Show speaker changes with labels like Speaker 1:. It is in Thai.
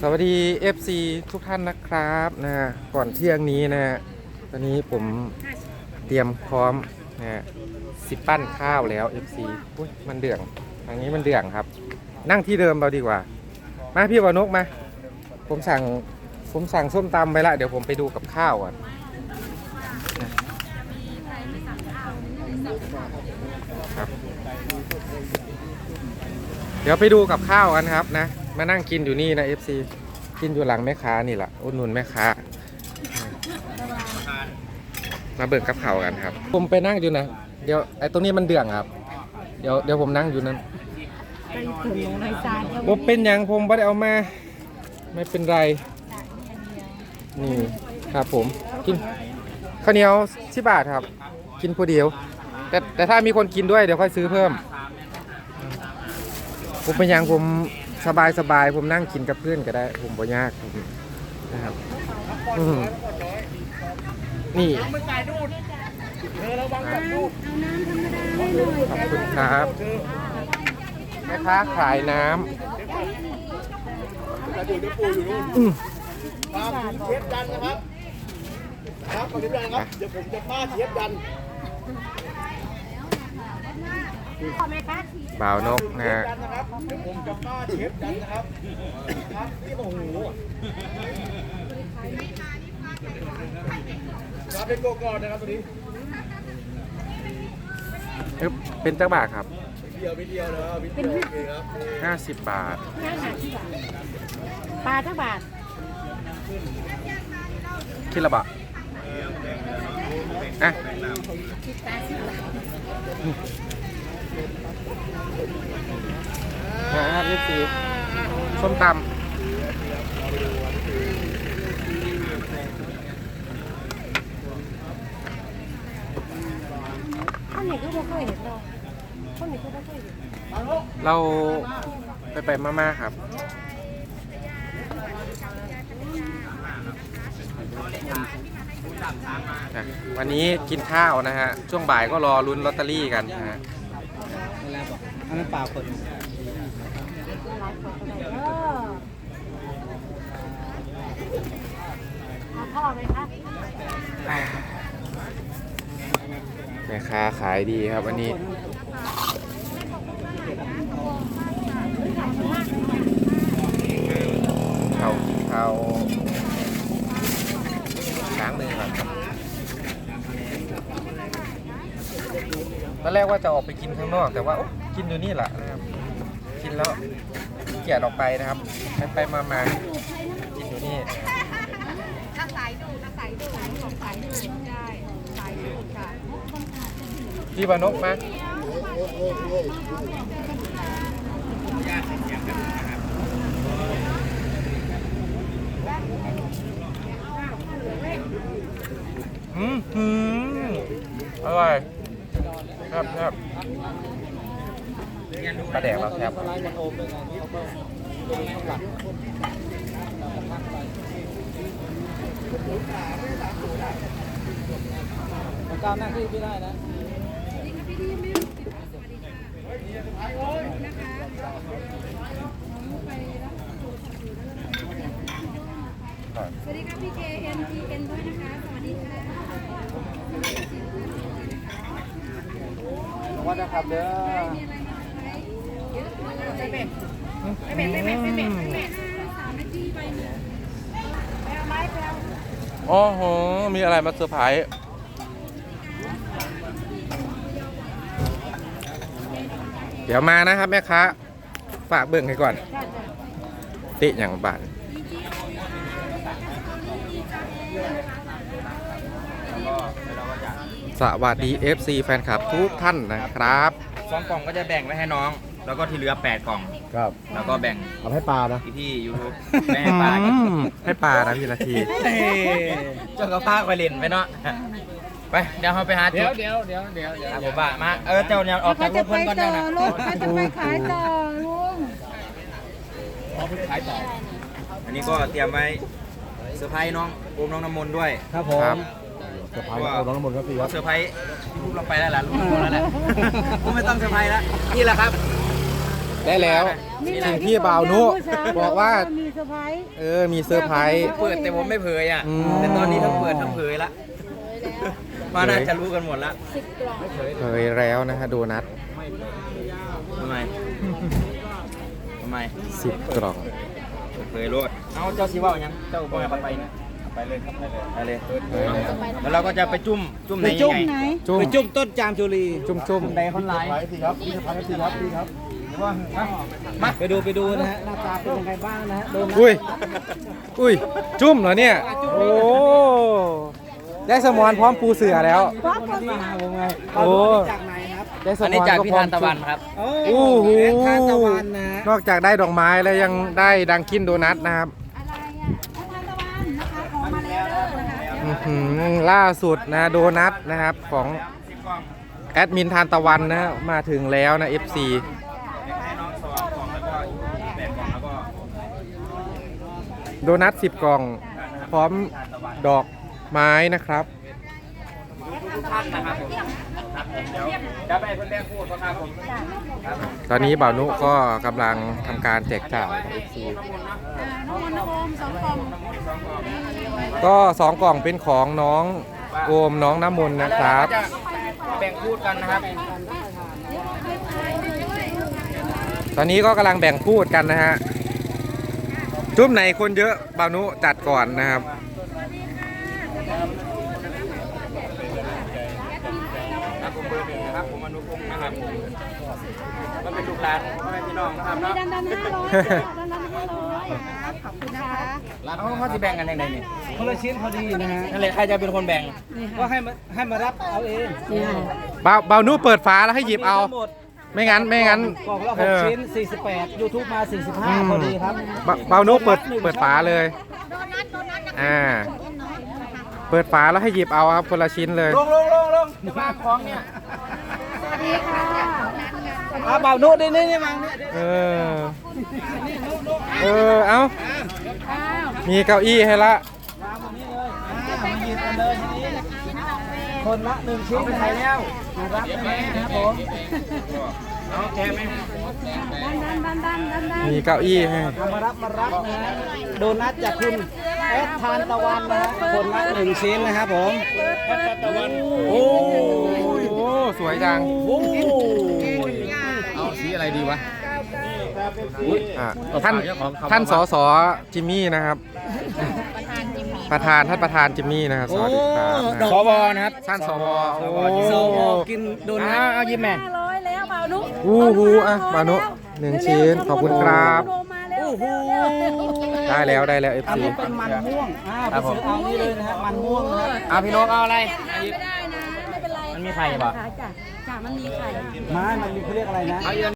Speaker 1: สวัสดี FC ทุกท่านนะครับนะฮะก่อนเที่ยงนี้นะฮะตอนนี้ผมเตรียมพร้อมนะฮะสิปั้นข้าวแล้ว FC อุ้ยมันเดืองทางนี้มันเดืองครับ นั่งที่เดิมเราดีกว่า มาพี่วานกมา ผมสั่งผมสั่งส้มตำไปละ เดี๋ยวผมไปดูกับข้าวก่อนครับ เดี๋ยวไปดูกับข้าวกันครับนะ มานั่งกินอยู่นี่นะ FC กินอยู่หลังแม่ค้านี่แหละอุดหนุนแม่ค้า มาเบิกกับข้าวกันครับ ผมไปนั่งอยู่นะ เดี๋ยวไอ้ตรงนี้มันเดืองครับ เดี๋ยวเดี๋ยวผมนั่งอยู่นั้น
Speaker 2: ไปถึงในซาน
Speaker 1: ผมเป็นหยังผมไม่ได้เอามา ไม่เป็นไร นี่ครับผมกินข้าวเหนียวสิบบาทครับ กินผู้เดียว แต่แต่ถ้ามีคนกินด้วยเดี๋ยวค่อยซื้อเพิ่มผมเป็นหยังผม สบายสบายผมนั่งกินกับเพื่อนก็ได้ ผมบ่ยากผมนะครับอืมนี่
Speaker 2: เอาน้ำธรรมดาให้หน่อย
Speaker 1: ขอบคุณครับแม่ค้าขายน้ำอืม
Speaker 3: ครับเชฟดันนะครับ ครับขอเชฟดันครับ เดี๋ยวผมจะป้าเชฟดัน
Speaker 1: บ่าวนกนะฮะ
Speaker 3: ดันนะครับเดี๋ยวผมจะป้าเชฟดันนะครับครับนี่โอ้โหครับเป็นโกโก้นะครับตัวนี้
Speaker 1: เอ๊ะเป็นจักบาทครับ
Speaker 3: วิเดียววิเดียวนะครับวิเดียวโอเคครับ
Speaker 1: 50บาท
Speaker 2: ห้าบาทปลาเท่าบาท
Speaker 1: คิดละบาทอะ นะครับยี่สิบส้มต
Speaker 2: ข้าวเหนียวก็ไม่เคยเห็นเราข้าวเหนียวก็ไม่เคยเห็น
Speaker 1: เราไปไปมามาครับวันนี้กินข้าวนะฮะ ช่วงบ่ายก็รอลุ้นลอตเตอรี่กันนะฮะ
Speaker 3: อันนั้นปลาคน
Speaker 2: หลายคนก็ได้เออเอาพ่อไหมคะ
Speaker 1: แม่ค้าขายดีครับวันนี้ เขาเขาช้างเลยครับตอนแรกว่าจะออกไปกินข้างนอกแต่ว่าโอ๊ะ กินอยู่นี่แหละนะครับ กินแล้วขี้เกียจออกไปนะครับ ไปไปมามากินอยู่นี่
Speaker 2: ถ้าสายดูถ้าสายดูของสายดูได้สายดูค่ะ
Speaker 1: พี่บานกมาอืมหืมอร่อยครับครับ ปลาแดกเราแซ่บ
Speaker 3: ไล่กันโอมเลยไงเขาก็ลงข้างหลังมันก้าวหน้าที่ไม่ได้นะ
Speaker 4: สวัสดีค่ะพี่ KNTN ด้วยนะคะ สวัสดีค่ะ
Speaker 3: วัดนะครับเด้อ
Speaker 4: ไม่เป็นไม่เป็นไม่เป็นไม่เป็นสามนาทีไปหนึ่งไปเอาไม้ไปเอา
Speaker 1: โอ้โห มีอะไรมาเซอร์ไพรส์เดี๋ยวมานะครับแม่ค้าฝากเบิ่งให้ก่อน ติอย่างบานสวัสดี FC แฟนคลับทุกท่านนะครับ
Speaker 5: สองกล่องก็จะแบ่งไว้ให้น้อง แล้วก็ที่เหลือแปดกล่อง
Speaker 3: ครับ
Speaker 5: แล้วก็แบ่ง
Speaker 3: เอาให้ปลานะ
Speaker 5: พี่พี่ยูทูบแบ่งให้ปลากิน
Speaker 1: อืมให้ปลานะพี่นาที
Speaker 5: เจ้าก็พาไปเล่นไปเนาะไปเดี๋ยวเราไปหาจุด
Speaker 3: เดี๋ยวเดี๋ยวเดี๋ยวเดี๋ยว
Speaker 5: ครับผมว่ามาเออเจ้าเนี่ยออกจากรถเพิ่นก่อนเจ้านะ
Speaker 2: ลูกเขาจะไปขายต่อลุง
Speaker 3: ขายต่อ
Speaker 5: อันนี้ก็เตรียมไว้เซอร์ไพรส์น้องโอมน้องน้ำมนต์ด้วย
Speaker 3: ครับผ
Speaker 1: ครั
Speaker 3: ม
Speaker 1: บ
Speaker 3: จะพาเอาน้องน้ำมนต์ครับพี่ครับ
Speaker 5: เซอร์ไพรส์พี่พูดเราไปแล้วล่ะรู้แล้วแหละกูไม่ต้องเซอร์ไพรส์แล้วนี่แหละครับ
Speaker 1: ได้แล้วสิ่งที่บ่าวนุบอกว่า
Speaker 4: มีเซอร์ไพรส์
Speaker 1: เออ มีเซอร์ไพรส์
Speaker 5: เปิดแต่ผมไม่เผยอะ
Speaker 1: อืม
Speaker 5: แต่ตอนนี้ทั้งเปิดทั้งเผยละมาน่าจะรู้กันหมดละ
Speaker 1: เผยแล้วนะฮะโดนัท
Speaker 5: ทำไมทำไม
Speaker 1: สิบกล่อง
Speaker 5: เผยรถเอาเจ้าซีว่ายังเจ้าบ่อยากไปนะไปเลยครับไปเลยไปเลยแล้วเราก็จะไปจุ่มจุ่มไหนยังไง
Speaker 4: ไหน
Speaker 1: จุ่ม
Speaker 5: ไปจุ่มต้นจามจุลี
Speaker 1: จุ่มจุ่ม
Speaker 5: ในคนร้าย
Speaker 3: ไปสิครับพี่พันธ์สิครับพี่ครับ
Speaker 5: มาไปดูไปดูนะฮะหน้าตาเป็นยังไงบ้างนะฮะโดน
Speaker 1: อุ้ยอุ้ยจุ่มเหรอเนี่ยโอ้ได้สมอนพร้อมปูเสือแล้ว
Speaker 5: มาหาผมไง
Speaker 1: โอ้
Speaker 5: จากไหนครับ
Speaker 1: ได้สม
Speaker 5: อัน
Speaker 1: อ
Speaker 5: นี้
Speaker 1: น
Speaker 5: จาก
Speaker 1: ก็
Speaker 5: พี่
Speaker 1: พร้อ
Speaker 5: ทามนตะวันครับ
Speaker 1: โอ้โห
Speaker 5: ทานตะวันนะฮะ
Speaker 1: นอกจากได้ดอกไม้แล้วยังได้ดังกินโดนัทนะครับ
Speaker 2: อะไรอะทานตะวันนะคะของมาแล้วเด้อนะคะ
Speaker 1: อื้อหือล่าสุดนะโดนัทนะครับของแอดมินทานตะวันนะมาถึงแล้วนะ FC โดนัท10กล่อง พร้อมดอกไม้นะครับ
Speaker 5: ทุกท่านนะครับผมครับผมเดี๋ยวเดี๋ยวไปเพื่อนแรกพูดครับผมครับผม
Speaker 1: ตอนนี้บ่าวนุก็กำลังทำการแจกจ่าย FC
Speaker 2: น้ำมันน้ำโอมสองกล่อง
Speaker 1: ก็2กล่องเป็นของน้องโอมน้องน้ำมนต์นะครับ
Speaker 5: จะแบ่งพูดกันนะครับ
Speaker 1: ตอนนี้ก็กำลังแบ่งพูดกันนะฮะ จุ่มไหนคนเยอะบานุจัดก่อนนะครับ
Speaker 5: ครับผมอนุพงศ์นะครับก็เป็นลูกหลานพ่อแม่พี่น้องนะครับเนาะ
Speaker 4: ดันดันห้าร้อยดันดันห้าร้อย
Speaker 2: ขอบคุณนะคะ
Speaker 5: ร้านเขาเขาจะแบ่งกันยังไงนี่
Speaker 3: คนละชิ้นพอดีนะฮะ
Speaker 5: นั่นเลยใครจะเป็นคนแบ่ง
Speaker 3: ก็ให้มาให้มารับเอาเอง
Speaker 4: นี่ค่ะ
Speaker 1: บาวบานุเปิดฝาแล้วให้หยิบเอา
Speaker 3: หมด
Speaker 1: ไม่งั้นไม่งั้น
Speaker 3: กล่องละ
Speaker 1: เอ
Speaker 3: หก
Speaker 1: อ
Speaker 3: ชิ้น 48 YouTube มา
Speaker 1: อืม
Speaker 3: 45 พอดีครับ
Speaker 1: บาบาวนุเปิดเปิดฝาเลย
Speaker 2: โดนัทโดนัทนะคะ
Speaker 1: อ่าเปิดฝาแล้วให้หยิบเอาครับคนละชิ้นเลย
Speaker 5: ลงลงลงลงจะวางของเนี่ย
Speaker 2: สวัสดีค่ะ
Speaker 3: อ่าเบาโน้ตได้นี่นี่มังนี่
Speaker 1: เออ เออ เอามีเก้าอี้ให้ละ
Speaker 3: วางตรงนี้เลยอ่ามาหยิบกันเลยทีนี้ คนละหนึ่งชิ้น
Speaker 5: ไปไหนแล้ว
Speaker 3: มารับเลยนะครับผม
Speaker 5: เอาแกไหม
Speaker 4: ดันดันดันดันดัน
Speaker 1: มีเก้าอี้ให้
Speaker 3: เอามารับมารับนะฮะโดนัทจากคุณแอดทานตะวันนะฮะคนละหนึ่งชิ้นนะครับผมโอ้
Speaker 1: โอ้สวยจัง
Speaker 3: โห
Speaker 5: เอาสีอะไรดีวะ
Speaker 1: อะท่านท่านสอสอจิมมี่นะครับ ประธานท่านประธานจิมมี่นะครับ สวัสดีครับ
Speaker 5: สวนะครับ
Speaker 1: ท่านสวโอ้
Speaker 3: โซโอกินโดนัท
Speaker 5: เอายิ้มแม่
Speaker 4: ห้าร้อยแล้วเปล่านุ
Speaker 1: อู้หูอะบานุหนึ่งชิ้นขอบคุณครับ
Speaker 4: โทรมาแล้ว
Speaker 3: โอ้โห
Speaker 1: ได้แล้วได้แล้ว
Speaker 3: อัน
Speaker 1: FC
Speaker 3: นี้เป็นมันม่วงอ่าไปซื้อเอานี่เลยนะฮะมันม่วงนะฮะ
Speaker 5: เอาพี่นกเอาอะไร
Speaker 4: ไม่ได้นะไม่เป็นไร
Speaker 5: มันมีไข่ป่ะ
Speaker 4: จ้ะจ้ะมันมีไข่
Speaker 3: ไม้มันมีเขาเรียกอะไรนะ
Speaker 5: เอาเยอะ